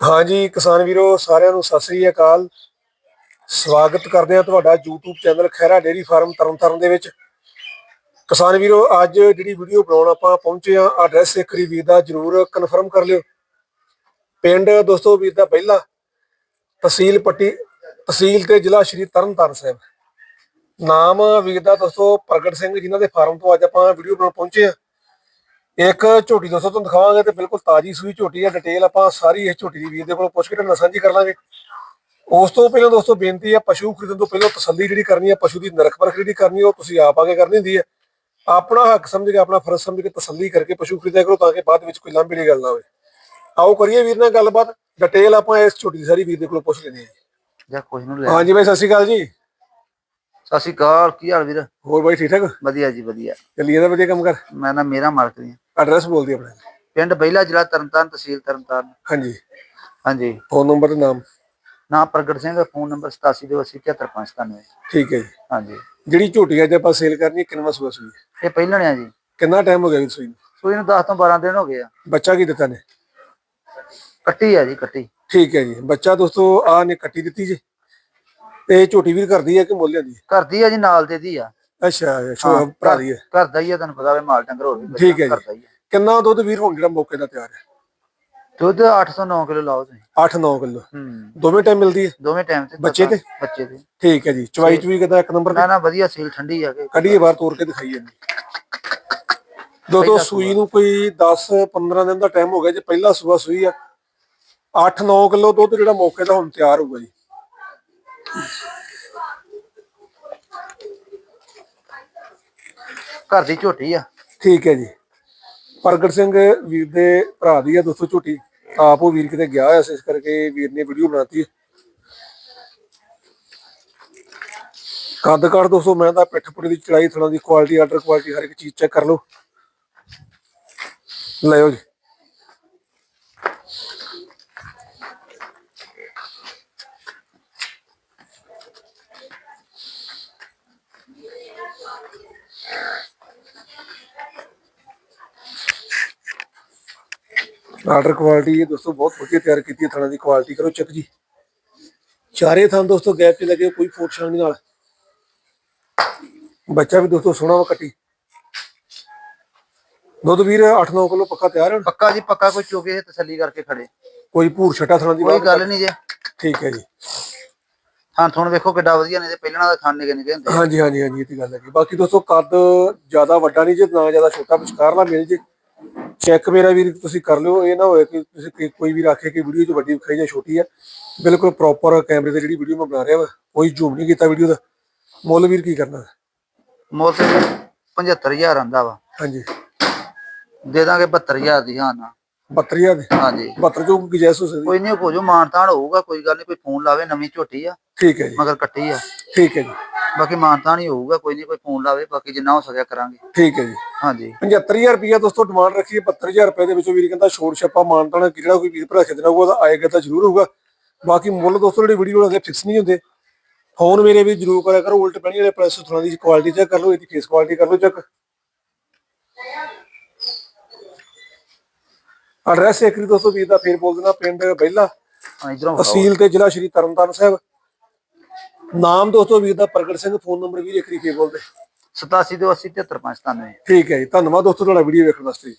ਹਾਂਜੀ, ਕਿਸਾਨ ਵੀਰੋ, ਸਾਰਿਆਂ ਨੂੰ ਸਤਿ ਸ੍ਰੀ ਅਕਾਲ। ਸਵਾਗਤ ਕਰਦੇ ਹਾਂ ਤੁਹਾਡਾ YouTube channel Khaira dairy farm Tarn Taran ਦੇ ਵਿੱਚ। ਕਿਸਾਨ ਵੀਰੋ, ਅੱਜ ਜਿਹੜੀ ਵੀਡੀਓ ਬਣਾਉਣ ਆਪਾਂ ਪਹੁੰਚੇ ਆ ਐਡਰੈਸ ਇੱਕ ਵਾਰੀ ਵੀਰ ਦਾ ਜਰੂਰ ਕਨਫਰਮ ਕਰ ਲਿਓ। ਪਿੰਡ ਦੋਸਤੋ ਵੀਰ ਦਾ ਪਹਿਲਾ ਤਹਿਸੀਲ ਪੱਟੀ, ਤਹਿਸੀਲ ਤੇ ਜ਼ਿਲ੍ਹਾ ਸ਼੍ਰੀ ਤਰਨਤਾਰਨ ਸਾਹਿਬ। ਨਾਮ ਵੀਰ ਦਾ ਦੋਸਤੋ ਪ੍ਰਗਟ ਸਿੰਘ, ਜਿਨ੍ਹਾਂ ਦੇ ਫਾਰਮ ਤੋਂ ਅੱਜ ਆਪਾਂ ਵੀਡੀਓ ਬਣਾਉਣ ਪਹੁੰਚੇ ਆ ਇੱਕ ਝੋਟੀ ਦੋਸਤੋ ਤੁਹਾਨੂੰ ਦਿਖਾਵਾਂਗੇ ਤੇ ਬਿਲਕੁਲ ਤਾਜੀ ਸੂਈ ਝੋਟੀ ਹੈ ਡਿਟੇਲ ਆਪਾਂ ਸਾਰੀ ਇਸ ਝੋਟੀ ਦੀ ਵੀਰ ਦੇ ਕੋਲ ਪੁੱਛ ਕੇ ਤੁਹਾਨੂੰ ਸਾਂਝੀ ਕਰ ਲਾਂਗੇ। ਉਸ ਤੋਂ ਪਹਿਲਾਂ ਦੋਸਤੋ ਬੇਨਤੀ ਹੈ ਪਸ਼ੂ ਖਰੀਦਣ ਤੋਂ ਪਹਿਲਾਂ ਤਸੱਲੀ ਜਿਹੜੀ ਕਰਨੀ ਹੈ ਪਸ਼ੂ ਦੀ ਨਰਖ ਪਰਖ ਜਿਹੜੀ ਕਰਨੀ ਉਹ ਤੁਸੀਂ ਆਪ ਆ ਕੇ ਕਰਨੀ ਹੁੰਦੀ ਹੈ ਆਪਣਾ ਹੱਕ ਸਮਝ ਕੇ ਆਪਣਾ ਫਰਜ਼ ਸਮਝ ਕੇ ਤਸੱਲੀ ਕਰਕੇ ਪਸ਼ੂ ਖਰੀਦਿਆ ਕਰੋ ਤਾਂ ਕਿ ਬਾਅਦ ਵਿੱਚ ਕੋਈ ਦੀ ਗੱਲ ਨਾ ਹੋਵੇ। ਆਓ ਕਰੀਏ ਵੀਰ ਨਾਲ ਗੱਲਬਾਤ ਡਿਟੇਲ ਆਪਾਂ ਇਸ ਝੋਟੀ ਦੀ ਸਾਰੀ ਵੀਰ ਦੇ ਕੋਲ ਪੁੱਛ ਲੈਣੀ ਹੈ ਜਾਂ। ਕੁਝ ਨੂੰ ਲੈ। ਹਾਂਜੀ ਬਾਈ ਸਤਿ ਸ਼੍ਰੀ ਅਕਾਲ ਜੀ। ਸਤਿ ਸ਼੍ਰੀ ਅਕਾਲ ਕੀ ਹਾਲ ਵੀਰ? ਹੋਰ ਬਾਈ ਠੀਕ ਠਾਕ? ਵਧੀਆ ਜੀ ਵਧੀਆ। ਚੱਲੀ ਜਾਂਦਾ ਵਧੀਆ ਕੰਮ ਕਰ। ਮੈਂ ਨਾ ਮੇਰਾ ਮਾਲਕ ਜੀ ਐਡਰੈਸ ਬੋਲ ਦਿਓ ਆਪਣਾ। ਪਿੰਡ ਬਹਿਲਾ ਜ਼ਿਲ੍ਹਾ ਤਰਨਤਾਰਨ ਤਹਿਸੀਲ ਤਰਨਤਾਰਨ। ਹਾਂਜੀ। ਹਾਂਜੀ। ਫੋਨ ਨੰਬਰ ਤੇ ਨਾਮ। ਨਾਮ ਪ੍ਰਗਟ ਸਿੰਘ ਫੋਨ ਨੰਬਰ 87287595 ਠੀਕ ਹੈ ਜੀ। ਹਾਂਜੀ। ਜਿਹੜੀ ਝੋਟੀ ਅੱਜ ਆਪਾਂ ਸੇਲ ਕਰਨੀ ਹੈ ਕਿੰਨਾ ਸੂਆ ਸੂਈ? ਹੈ? ਇਹ ਪਹਿਲਣ ਆ ਜੀ। ਕਿੰਨਾ ਟਾਈਮ ਹੋ ਗਿਆ ਵੀ ਸੂਈ ਨੂੰ? ਸੂਈ ਨੂੰ 10 ਤੋਂ 12 ਦਿਨ ਹੋ ਗਏ ਆ। ਬੱਚਾ ਕੀ ਦਿੱਤਾ ਨੇ? ਕੱਟੀ ਆ ਜੀ ਕੱਟੀ। ਠੀਕ ਹੈ ਜੀ। ਬੱਚਾ ਦੋਸਤੋ ਆ ਨੇ ਕੱਟੀ ਦਿੱਤੀ ਜੀ। ਤੇ ਝੋਟੀ ਵੀਰ ਕਰਦੀ ਹੈ ਕਿ ਮੁੱਲ ਦੀ ਘਰ ਦੀ ਆ ਜੀ ਨਾਲ ਦੇ ਦੀ ਆ। ਅੱਛਾ ਅੱਛਾ ਭਰਾ ਦੀ ਹੈ। ਘਰ ਦਾ ਹੀ ਆ ਤੁਹਾਨੂੰ ਪਤਾ ਵੇ ਮਾਲ ਡੰਗਰ ਹੋਰ ਵੀ ਬੱਚਾ ਠੀਕ ਹੈ ਜੀ। ਘਰ ਦਾ ਹੀ ਆ ਕਿੰਨਾ ਦੁੱਧ ਵੀਰ ਹੁਣ ਜਿਹੜਾ ਮੌਕੇ ਦਾ ਤਿਆਰ ਹੈ? ਦੁੱਧ 809 ਕਿਲੋ ਲਾਓ ਤੁਸੀਂ। 8-9 ਕਿਲੋ। ਹੂੰ। ਦੋਵੇਂ ਟਾਈਮ ਮਿਲਦੀ ਹੈ? ਦੋਵੇਂ ਟਾਈਮ ਤੇ ਬੱਚੇ ਤੇ? ਬੱਚੇ ਤੇ। ਠੀਕ ਹੈ ਜੀ। ਚਵਾਈ ਚੁਈ ਕਿਦਾ? ਇੱਕ ਨੰਬਰ ਨਾ ਨਾ ਵਧੀਆ ਸੀਲ ਠੰਡੀ ਆ ਕੇ। ਕੱਢੀਏ ਬਾਹਰ ਤੋੜ ਕੇ ਦਿਖਾਈਏ ਦੋਸਤੋ ਸੂਈ ਨੂੰ ਕੋਈ 10-15 ਦਿਨ ਦਾ ਟਾਈਮ ਹੋ ਗਿਆ ਜੀ। ਪਹਿਲਾ ਸੂਆ ਸੂਈ ਆ। 8-9 ਕਿਲੋ ਦੁੱਧ ਜਿਹੜਾ ਮੌਕੇ ਦਾ ਹੁਣ ਤਿਆਰ ਹੋਊਗਾ ਜੀ। ਘਰ ਦੀ ਝੋਟੀ ਆ। ਠੀਕ ਹੈ ਜੀ। ਪ੍ਰਗਟ ਸਿੰਘ ਵੀਰ ਦੇ ਭਰਾ ਦੀ ਆ ਦੋਸਤੋ ਝੋਟੀ। ਆਪ ਉਹ ਵੀਰ ਕਿਤੇ ਗਿਆ ਹੋਇਆ ਸੀ, ਇਸ ਕਰਕੇ ਵੀਰ ਨੇ ਵੀਡੀਓ ਬਣਾਤੀ। ਹੈ ਕੱਦ ਕੱਦ ਦੋਸਤੋ, ਮੈਂ ਤਾਂ ਪਿੱਠ ਪੁੜੀ ਦੀ ਚੜਾਈ ਥਣਾ ਦੀ ਕੁਆਲਿਟੀ ਆਰਡਰ ਕੁਆਲਿਟੀ ਹਰ ਇੱਕ ਚੀਜ਼ ਚੈੱਕ ਕਰ ਲਓ। ਲਿਓ ਜੀ। ਆਰਡਰ ਕੁਆਲਿਟੀ ਇਹ ਦੋਸਤੋ ਬਹੁਤ ਵਧੀਆ ਤਿਆਰ ਕੀਤੀ ਹੈ ਥਣਾ ਦੀ ਕੁਆਲਿਟੀ ਕਰੋ ਚੈੱਕ ਜੀ। ਚਾਰੇ ਥਾਂ ਦੋਸਤੋ ਗੈਪ 'ਚ ਲੱਗੇ ਕੋਈ ਫੋਟ ਛਾਣੀ ਨਾਲ। ਬੱਚਾ ਵੀ ਦੋਸਤੋ ਸੋਹਣਾ ਵਾ ਕੱਟੀ ਦੁੱਧ ਵੀਰ 8-9 ਕਿਲੋ ਪੱਕਾ ਤਿਆਰ ਹੈ ਪੱਕਾ ਜੀ ਪੱਕਾ ਕੋਈ ਇਹ ਤਸੱਲੀ ਕਰਕੇ ਖੜੇ। ਕੋਈ ਭੂਰ ਛਟਾ ਥਣਾ ਦੀ ਕੋਈ ਗੱਲ ਨਹੀਂ ਜੇ। ਠੀਕ ਹੈ ਜੀ। ਹਾਂ ਤੁਹਾਨੂੰ ਵੇਖੋ ਕਿੱਡਾ ਵਧੀਆ ਨੇ ਤੇ ਪਹਿਲਾਂ ਦਾ ਖਾਣ ਨਿਕੇ ਨਿਕੇ ਹੁੰਦੇ। ਹਾਂਜੀ ਹਾਂਜੀ ਹਾਂਜੀ ਇਹ ਤੇ ਗੱਲ ਹੈ ਬਾਕੀ ਦੋਸਤੋ ਕੱਦ ਜ਼ਿਆਦਾ ਵੱਡਾ ਨਹੀਂ ਜੇ ਨਾ ਜ਼ਿਆਦਾ ਛੋਟਾ ਵਿਚਕਾਰਲਾ ਮਿਲ ਜੇ। ਚੈੱਕ ਮੇਰਾ ਵੀਰ ਤੁਸੀਂ ਕਰ ਲਿਓ ਇਹ ਨਾ ਹੋਏ ਕਿ ਤੁਸੀਂ ਕੋਈ- ਕੋਈ ਵੀ ਰੱਖੇ ਕਿ ਵੀਡੀਓ 'ਚ ਵੱਡੀ ਵਿਖਾਈ ਜਾਂ ਛੋਟੀ ਹੈ ਬਿਲਕੁਲ ਪ੍ਰੋਪਰ ਕੈਮਰੇ ਤੇ ਜਿਹੜੀ ਵੀਡੀਓ ਮੈਂ ਬਣਾ ਰਿਹਾ ਵਾ ਕੋਈ ਜ਼ੂਮ ਨਹੀਂ ਕੀਤਾ ਵੀਡੀਓ ਦਾ। ਮੁੱਲ ਵੀਰ ਕੀ ਕਰਨਾ? ਮੁੱਲ ਤੇ 75000 ਆਂਦਾ ਵਾ। ਹਾਂਜੀ। ਦੇ ਦਾਂਗੇ 72000 ਦੀ ਹਾਂ ਨਾ। 72000 ਦੇ? ਹਾਂਜੀ। 72 ਜੋ ਗੁਜਾਇਸ਼ ਹੋ ਸਕਦੀ? ਕੋਈ ਨਹੀਂ ਹੋ ਜੋ ਮਾਨਤਾਨ ਹੋਊਗਾ ਕੋਈ ਗੱਲ ਨਹੀਂ ਕੋਈ ਫੋਨ ਲਾਵੇ ਨਵੀਂ ਝੋਟੀ ਆ। ਠੀਕ ਹੈ ਜੀ। ਮਗਰ ਕੱਟੀ ਆ। ਠੀਕ ਹੈ ਜੀ। ਬਾਕੀ ਮਾਨਤਾਨ ਹੀ ਹੋਊਗਾ ਕੋਈ ਨਹੀਂ ਕੋਈ ਫੋਨ ਲਾਵੇ ਬਾਕੀ ਜਿੰਨਾ ਹੋ ਸਕਿਆ ਕਰਾਂਗੇ। ਠੀਕ ਹੈ ਜੀ। ਹਾਂਜੀ। 75000 ਰੁਪਇਆ ਦੋਸਤੋ ਡਿਮਾਂਡ ਰੱਖੀ ਹੈ 72000 ਰੁਪਏ ਦੇ ਵਿੱਚੋਂ ਵੀਰ ਕਹਿੰਦਾ ਛੋੜ ਛੱਪਾ ਮਾਨਤਾਣਾ ਜਿਹੜਾ ਕੋਈ ਵੀਰ ਭਰਾ ਖਿੱਚਣਾ ਹੋਊਗਾ ਉਹਦਾ ਆਏਗਾ ਤਾਂ ਜ਼ਰੂਰ ਹੋਊਗਾ। ਬਾਕੀ ਮੁੱਲ ਦੋਸਤੋ ਜਿਹੜੀ ਵੀਡੀਓ ਵਾਲੇ ਫਿਕਸ ਨਹੀਂ ਹੁੰਦੇ। ਫੋਨ ਮੇਰੇ ਵੀ ਜ਼ਰੂਰ ਕਰਿਆ ਕਰੋ ਉਲਟ ਪੈਣੀ ਵਾਲੇ ਪ੍ਰੈਸ ਸੁਣਾ ਦੀ ਕੁਆਲਿਟੀ ਚੈੱਕ ਕਰ ਲਓ ਇਹਦੀ ਫੇਸ ਕੁਆਲਿਟੀ ਕਰ ਲਓ ਚੈੱਕ ਐਡਰੈਸ ਇੱਕ ਵਾਰੀ ਦੋਸਤੋ ਵੀਰ ਦਾ ਫੇਰ ਬੋਲ ਦੇਣਾ ਪਿੰਡ ਬਹਿਲਾ ਹਾਂ ਇਧਰੋਂ ਤਹਿਸੀਲ ਤੇ ਜ਼ਿਲ੍ਹਾ ਸ਼੍ਰੀ ਤਰਨਤਾਰਨ ਸਾਹਿਬ। ਨਾਮ ਦੋਸਤੋ ਵੀਰ ਦਾ ਪ੍ਰਗਟ ਸਿੰਘ ਫੋਨ ਨੰਬਰ ਵੀ ਇੱਕ ਵਾਰੀ ਫੇਰ ਬੋਲਦੇ। 87 ਤੋਂ 80 73 95 ਠੀਕ ਹੈ ਜੀ ਧੰਨਵਾਦ ਦੋਸਤੋ ਤੁਹਾਡਾ ਵੀਡੀਓ ਵੇਖਣ ਵਾਸਤੇ